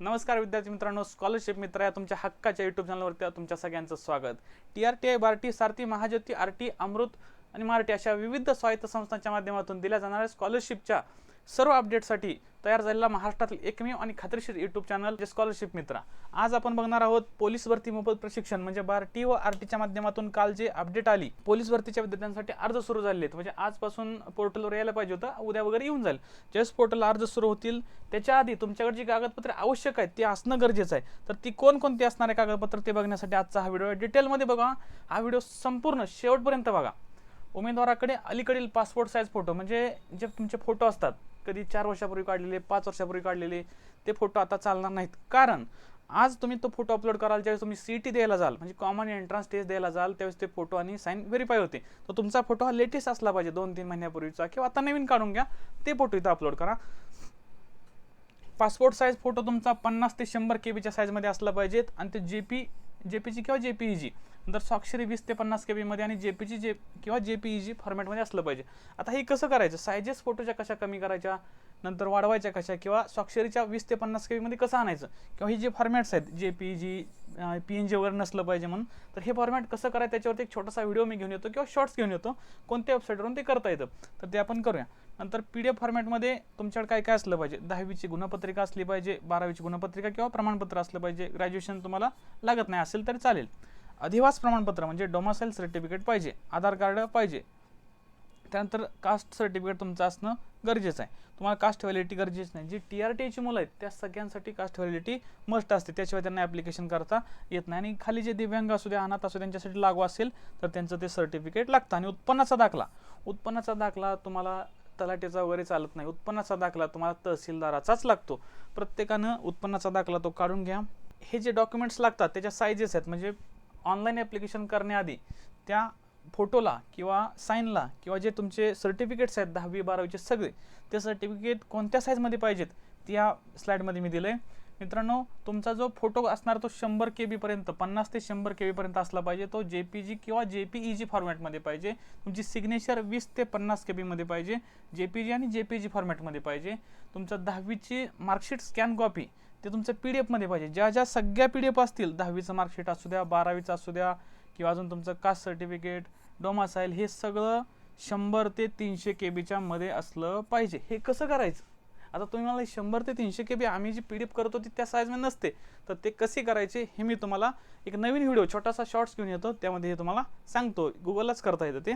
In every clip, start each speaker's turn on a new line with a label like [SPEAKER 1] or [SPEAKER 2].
[SPEAKER 1] नमस्कार विद्यार्थी मित्रांनो स्कॉलरशिप मित्र या तुमच्या हक्काच्या युट्यूब चॅनलवरती तुमच्या सगळ्यांचं स्वागत. T R T I BARTI Sarthi Mahajyoti R T Amrut आणि मराठी अशा विविध स्वायत्त संस्थांच्या माध्यमातून दिल्या जाणाऱ्या स्कॉलरशिपच्या सर्व अपडेटसाठी तयार झालेला महाराष्ट्रातील एकमेव आणि खात्रीशीर यूट्यूब चॅनल जे स्कॉलरशिप मित्रा. आज आपण बघणार आहोत पोलीस भरती मोफत प्रशिक्षण म्हणजे बार टी व आर टीच्या माध्यमातून काल जे अपडेट आली पोलीस भरतीच्या विद्यार्थ्यांसाठी अर्ज सुरू झाले आहेत. म्हणजे आजपासून पोर्टलवर यायला पाहिजे होतं उद्या वगैरे येऊन जाईल. ज्यावेळेस पोर्टलला अर्ज सुरू होतील त्याच्या आधी तुमच्याकडे जी कागदपत्रे आवश्यक आहेत ती असणं गरजेचं आहे. तर ती कोणकोणती असणारे कागदपत्र ते बघण्यासाठी आजचा हा व्हिडिओ डिटेलमध्ये बघा. हा व्हिडिओ संपूर्ण शेवटपर्यंत बघा. उमेदवाराकडे अलीकडील पासपोर्ट साईज फोटो म्हणजे जे तुमचे फोटो असतात कधी चार वर्षापूर्वी काढलेले पाच वर्षापूर्वी काढलेले ते फोटो आता चालणार नाहीत. कारण आज तुम्ही तो फोटो अपलोड कराल ज्यावेळेस तुम्ही सी टी द्यायला जाल म्हणजे कॉमन एंट्रन्स टेस्ट द्यायला जाल त्यावेळेस ते फोटो आणि साईन व्हेरीफाय होते. तर तुमचा फोटो हा लेटेस्ट असला पाहिजे दोन तीन महिन्यापूर्वीचा किंवा आता नवीन काढून घ्या ते फोटो इथं अपलोड करा. पासपोर्ट साईज फोटो तुमचा पन्नास ते शंभर के बीच्या साईजमध्ये असला पाहिजेत आणि ते जे पी जे पीची किंवा जे पी जी नंतर स्वाक्षरी वीस ते पन्नास के बीमध्ये आणि जे पीची जे किंवा जे पी जी फॉर्मॅटमध्ये असलं पाहिजे. आता हे कसं करायचं? सायजेस फोटोच्या कशा कमी करायच्या? नंतर वाढवायच्या कशा? किंवा स्वाक्षरीच्या वीस ते पन्नास के बीमध्ये कसं आणायचं? किंवा हे जे फॉर्मॅट्स आहेत J P G P N G वगैरे नसलं पाहिजे म्हणून तर हे फॉर्मॅट कसं करायचं? त्याच्यावरती एक छोटासा व्हिडिओ मी घेऊन येतो किंवा शॉर्ट्स घेऊन येतो. कोणत्या वेबसाईटवरून ते करता येतं? तर ते आपण करूया. नंतर पी डी एफ फॉर्मॅटमध्ये तुमच्याकडे काय काय असलं पाहिजे? दहावीची गुणपत्रिका असली पाहिजे बारावीची गुणपत्रिका किंवा प्रमाणपत्र असलं पाहिजे. ग्रॅज्युएशन तुम्हाला लागत नाही असेल तरी चालेल. अधिवास प्रमाणपत्र म्हणजे डोमासाईल सर्टिफिकेट पाहिजे आधार कार्ड पाहिजे. त्यानंतर कास्ट सर्टिफिकेट तुमचं असणं गरजेचं आहे. तुम्हाला कास्ट व्हॅलिडिटी गरजेची नाही. जी टी आर टीची मुलं आहेत त्या सगळ्यांसाठी कास्ट व्हॅलिडिटी मस्ट असते. त्याशिवाय त्यांना ॲप्लिकेशन करता येत नाही. आणि खाली जे दिव्यांग असू द्या अनाथ असू त्यांच्यासाठी लागू असेल तर त्यांचं ते सर्टिफिकेट लागतं. आणि उत्पन्नाचा दाखला. उत्पन्नाचा दाखला तुम्हाला तलाठीचा वगैरे चालत नाही. उत्पन्नाचा दाखला तुम्हाला तहसीलदाराचाच लागतो. प्रत्येकानं उत्पन्नाचा दाखला तो काढून घ्या. हे जे डॉक्युमेंट्स लागतात त्याच्या साईजेस आहेत. म्हणजे ऑनलाईन ॲप्लिकेशन करण्याआधी त्या फोटोला किंवा साईनला किंवा जे तुमचे सर्टिफिकेट्स आहेत दहावी बारावीचे सगळे ते सर्टिफिकेट कोणत्या साईजमध्ये पाहिजेत ते या स्लाईडमध्ये मी दिलं आहे मित्रांनो तुमचा जो फोटो असणार तो शंभर के बीपर्यंत पन्नास ते शंभर के बीपर्यंत असला पाहिजे तो जे पी जी किंवा जे पी ई जी फॉर्मॅटमध्ये पाहिजे. तुमची सिग्नेचर वीस ते पन्नास के बीमध्ये पाहिजे जे पी जी आणि जे पी जी फॉर्मॅटमध्ये पाहिजे. तुमचं दहावीची मार्कशीट स्कॅन कॉपी ते तुमचं पी डी एफमध्ये पाहिजे. ज्या ज्या सगळ्या पी डी एफ असतील दहावीचं मार्कशीट असू द्या बारावीचं असू द्या किंवा अजून तुमचं कास्ट सर्टिफिकेट डोमासाईल हे सगळं शंभर ते तीनशे के बीच्या मध्ये असलं पाहिजे. हे कसं करायचं? आता तुम्ही मला शंभर ते तीनशे के बी आम्ही जी पी डी एफ करतो ती त्या साईजमध्ये नसते. तर ते कसे करायचे हे मी तुम्हाला एक नवीन व्हिडिओ छोटासा शॉर्ट्स घेऊन येतो. त्यामध्ये हे तुम्हाला सांगतो. गुगललाच करता येतं ते.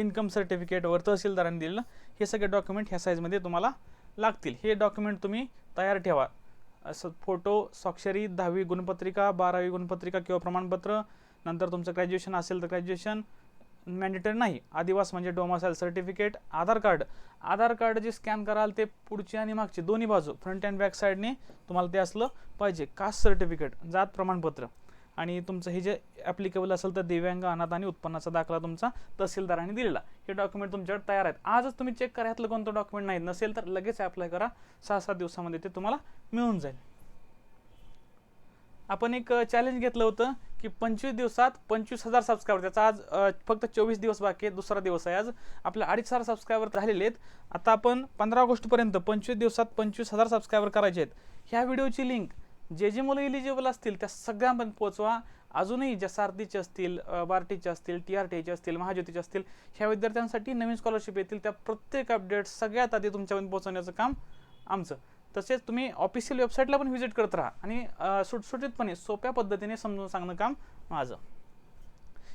[SPEAKER 1] इन्कम सर्टिफिकेट वर तहसीलदारांनी दिलेलं. हे सगळे डॉक्युमेंट ह्या साईजमध्ये तुम्हाला लागतील. हे डॉक्युमेंट तुम्ही तयार ठेवा. असं फोटो स्वाक्षरी दहावी गुणपत्रिका बारावी गुणपत्रिका किंवा प्रमाणपत्र नंतर तुमचं ग्रॅज्युएशन असेल तर ग्रॅज्युएशन मॅन्डेटरी नाही. आदिवास म्हणजे domicile certificate Aadhaar card Aadhaar card जे स्कॅन कराल ते पुढची आणि मागची दोन्ही बाजू फ्रंट अँड बॅक साईडने तुम्हाला ते असलं पाहिजे. कास्ट सर्टिफिकेट जात प्रमाणपत्र. आणि तुमचं हे जे ॲप्लिकेबल असेल तर दिव्यांग अनाथ आणि उत्पन्नाचा दाखला तुमचा तहसीलदारांनी दिलेला. हे डॉक्युमेंट तुमच्याकडे तयार आहेत. आजच तुम्ही चेक करा ह्यातलं कोणतं डॉक्युमेंट नाही नसेल तर लगेच अप्लाय करा. सहा सात दिवसामध्ये ते तुम्हाला मिळून जाईल. आपण एक चॅलेंज घेतलं होतं की पंचवीस दिवसात पंचवीस हजार सबस्क्रायबर त्याचा आज फक्त चोवीस दिवस बाकी आहे दुसरा दिवस आहे आज. आपल्या अडीच हजार सबस्क्रायबर झालेले आहेत. आता आपण पंधरा ऑगस्टपर्यंत पंचवीस दिवसात पंचवीस हजार सबस्क्रायबर करायचे आहेत. ह्या व्हिडिओची लिंक जे जे मुलं इलिजिबल असतील त्या सगळ्यांपर्यंत पोहोचवा. अजूनही ज्या सारथीचे असतील बारटीचे बार्टीचे असतील टी आर टीचे असतील महाज्योतीचे असतील ह्या विद्यार्थ्यांसाठी नवीन स्कॉलरशिप येतील. त्या प्रत्येक अपडेट सगळ्यात आधी तुमच्यापर्यंत पोहोचवण्याचं काम आमचं. तसेच तुम्ही ऑफिशियल वेबसाईटला पण व्हिजिट करत राहा आणि सुटसुटीतपणे सोप्या पद्धतीने समजून सांगणं काम माझं.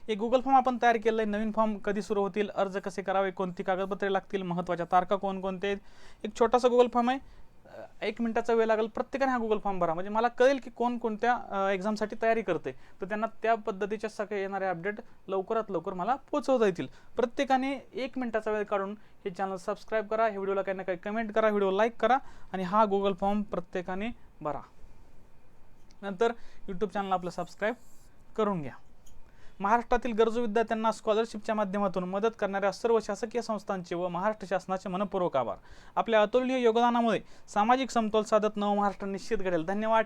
[SPEAKER 1] एक गुगल फॉर्म आपण तयार केलं आहे नवीन फॉर्म कधी सुरू होतील अर्ज कसे करावे कोणती कागदपत्रे लागतील महत्त्वाच्या तारखा कोणकोणते आहेत? एक छोटासा गुगल फॉर्म आहे. एक मिनिटाचा वेळ लागेल प्रत्येकाने हा गुगल फॉर्म भरा. म्हणजे मला कळेल की कोण कोणत्या एक्झामसाठी तयारी करते तर त्यांना त्या पद्धतीच्या सगळे येणारे अपडेट लवकरात लवकर मला पोचवता येतील. प्रत्येकाने एक मिनिटाचा वेळ काढून हे चॅनल सबस्क्राईब करा हे व्हिडिओला काही ना काही कमेंट करा व्हिडिओ लाईक करा आणि हा गुगल फॉर्म प्रत्येकाने भरा. नंतर यूट्यूब चॅनल आपलं सबस्क्राईब करून घ्या. महाराष्ट्रातील गरजू विद्यार्थ्यांना स्कॉलरशिपच्या माध्यमातून मदत करणाऱ्या सर्व शासकीय संस्थांचे व महाराष्ट्र शासनाचे मनपूर्वक आभार. आपल्या अतुलनीय योगदानामुळे सामाजिक समतोल साधत नव महाराष्ट्र निश्चित घडेल. धन्यवाद.